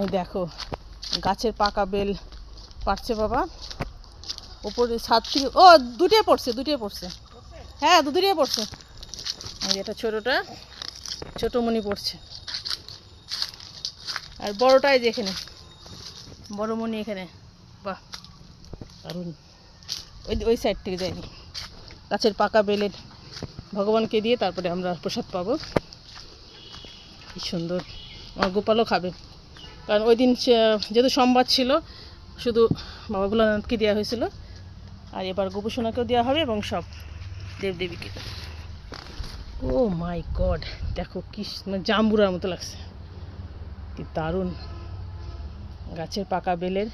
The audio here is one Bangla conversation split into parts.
এই দেখো, গাছের পাকা বেল পারছে বাবা। ওপরে ছাদ থেকে ও, দুটোই পড়ছে দুটোই পড়ছে। হ্যাঁ দু দুটোই পড়ছে। এটা ছোটোটা ছোটো মনি পড়ছে। আর বড়টাই যে এখানে বড় মনি এখানে। বাহ, দারুণ। ওই ওই সাইড থেকে যায়নি। গাছের পাকা বেলের ভগবানকে দিয়ে তারপরে আমরা প্রসাদ পাবো। কি সুন্দর। আমার গোপালও খাবে। কারণ ওই দিন যেহেতু সোমবার ছিল, শুধু বাবা ভোলানাথকে দেওয়া হয়েছিল। আর এবার গোপুসোনাকেও দেওয়া হবে এবং সব দেবদেবীকে। ও মাই গড, দেখো কি মানে জাম্বুরার মতো লাগছে। কি দারুণ। গাছের পাকা বেলের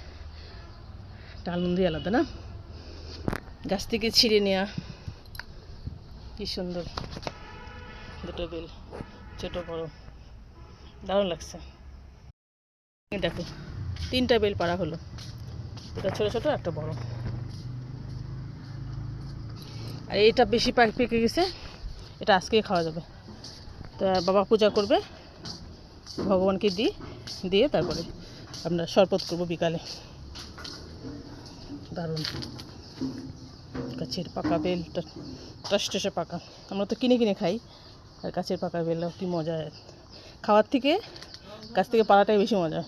আনন্দই আলাদা না? গাছ থেকে ছিঁড়ে নেওয়া কি সুন্দর। দুটো বেল, ছোটো বড়। দারুণ লাগছে। দেখো, তিনটা বেল পাড়া হলো। এটা ছোট ছোট, একটা বড়। আর এটা বেশি পাক- গেছে, এটা আজকেই খাওয়া যাবে। তা বাবা পূজা করবে, ভগবানকে দিই দিয়ে তারপরে আমরা শরবত করব বিকালে। দারুণ। গাছের পাকা বেল টস টসে পাকা। আমরা তো কিনে কিনে খাই, আর গাছের পাকা বেল কি মজা। খাওয়ার থেকে গাছ থেকে পাড়াটাই বেশি মজা।